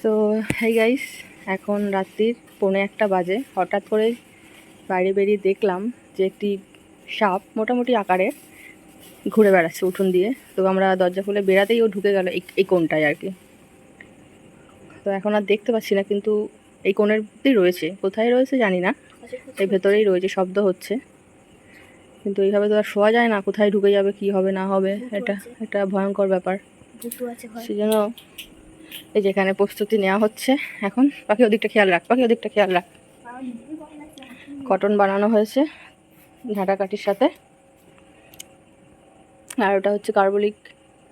So hi guys এখন রাত্রির পৌনে একটা বাজে। হঠাৎ করে বাইরে বেরিয়ে দেখলাম যে একটি সাপ মোটামুটি আকারের ঘুরে বেড়াচ্ছে উঠোন দিয়ে। তো আমরা দরজা খুলে বেড়াতেই ও ঢুকে গেল এই কোণটায় আর কি। তো এখন আর দেখতে পাচ্ছি না কিন্তু এই কোণের মধ্যেই রয়েছে। কোথায় রয়েছে জানি না। এই ভেতরেই রয়েছে শব্দ হচ্ছে। কিন্তু এইভাবে তো আর শোয়া যায় না কোথায় ঢুকে যাবে কি হবে না হবে এটা একটা ভয়ঙ্কর ব্যাপার। সেই জন্য এই যেখানে প্রস্তুতি নেওয়া হচ্ছে এখন। পাখি ওদিকটা খেয়াল রাখ পাখি ওদিকটা খেয়াল রাখ। কটন বানানো হয়েছে ঝাঁটাকাঠির সাথে। আর ওটা হচ্ছে কার্বলিক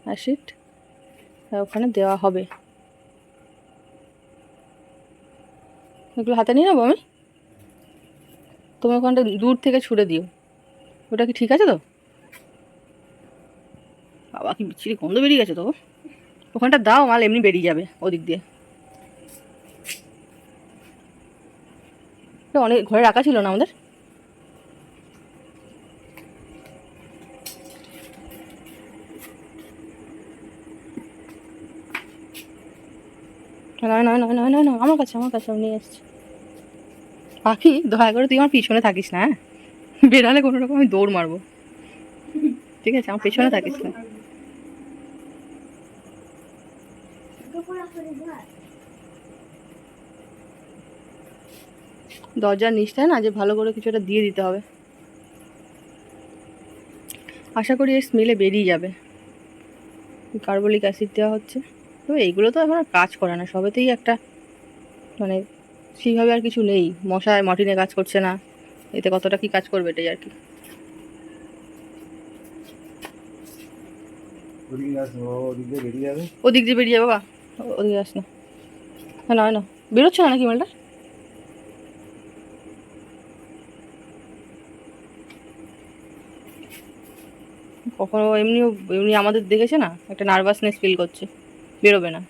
অ্যাসিড। ওখানে দেওয়া হবে। এগুলো হাতে নিয়ে নেব আমি? তুমি ওখানটা দূর থেকে ছুড়ে দিও। ওটা কি ঠিক আছে তো? বাবা, কি বিচ্ছিরি গন্ধ বেরিয়ে গেছে তো। ওখানটা দাও, মাল এমনি বেরিয়ে যাবে ওদিক দিয়ে। অনেক, ঘরে রাখা ছিল না আমাদের? নয় নয় নয় নয় নয় নয় আমার কাছে আমার কাছে নিয়ে এসছি। পাখি, দয়া করে তুই আমার পিছনে থাকিস না হ্যাঁ? বেরালে কোনো রকম আমি দৌড় মারবো। ঠিক আছে, আমার পেছনে থাকিস না। দরজার নিচটায় না যে ভালো করে কিছু একটা দিয়ে দিতে হবে। আশা করি এর স্মেলে বেরিয়ে যাবে। কার্বলিক অ্যাসিড দেওয়া হচ্ছে। তো এইগুলো তো এখন আর কাজ করে না। সবেতেই একটা মানে সেইভাবে আর কিছু নেই। মশায় মটিনে কাজ করছে না। এতে কতটা কি কাজ করবে এটাই আর কি। ওদিকে দিয়ে বেরিয়ে যাবে বাবা ওদিকে আস না। না না না। বেরোচ্ছে না নাকি মালটা? কখনো এমনিও, এমনি আমাদের দেখেছে না? একটা নার্ভাসনেস ফিল করছে। বেরোবে না।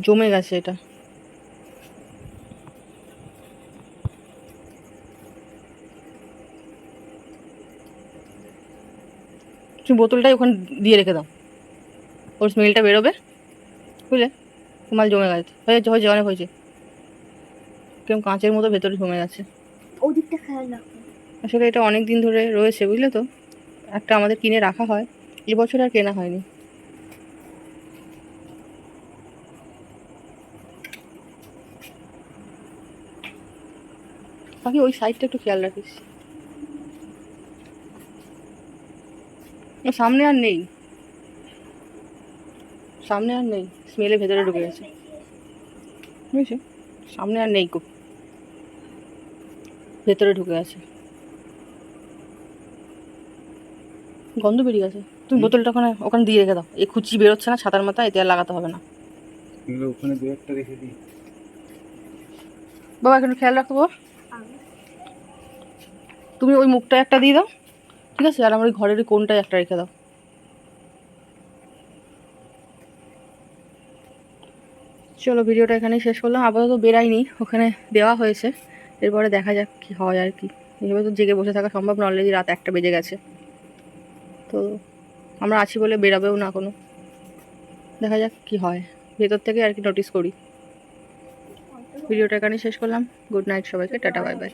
জমে গেছে এটা। তুমি বোতলটাই ওখানে দিয়ে রেখে দাও। ওর স্মেলটা বেরোবে বুঝলে? মাল জমে গেছে। হয়েছে হয়েছে অনেক হয়েছে। কেমন কাঁচের মতো ভেতরে জমে গেছে। ওদিকটা খেয়াল রাখো। আসলে এটা অনেক দিন ধরে রয়েছে বুঝলে তো? একটা আমাদের কিনে রাখা হয় এবছর আর কেনা হয়নি। বাকি ওই সাইডটা একটু খেয়াল রাখিস। সামনে আর নেই। সামনে আর নেই স্মেলে ভেতরে ঢুকে গেছে। বুঝেছ সামনে আর নেই খুব ভেতরে ঢুকে গেছে গন্ধ বেরিয়ে গেছে। তুমি বোতলটা ওখানে ওখানে দিয়ে রেখে দাও। এই খুচি বেরোচ্ছে না ছাতার মাথা এতে আর লাগাতে হবে না। ওখানে দু একটা রেখে দিই। বাবা একটু খেয়াল রাখো বাবা। তুমি ওই মুখটা একটা দিয়ে দাও ঠিক আছে? আর আমার ঘরের কোনটায় একটা রেখে দাও। চলো ভিডিওটা এখানেই শেষ করলাম। আপাতত বেরাইনি ওখানে দেওয়া হয়েছে। এরপরে দেখা যাক কি হয় আর কি। এইভাবে তো জেগে বসে থাকা সম্ভব না অলরেডি রাত একটা বেজে গেছে। তো আমরা আছি বলে বেরাবেও না কোনো। দেখা যাক কি হয়। ভেতর থেকে আর কি নোটিস করি। ভিডিওটা এখানেই শেষ করলাম। গুড নাইট সবাইকে, টাটা বাই বাই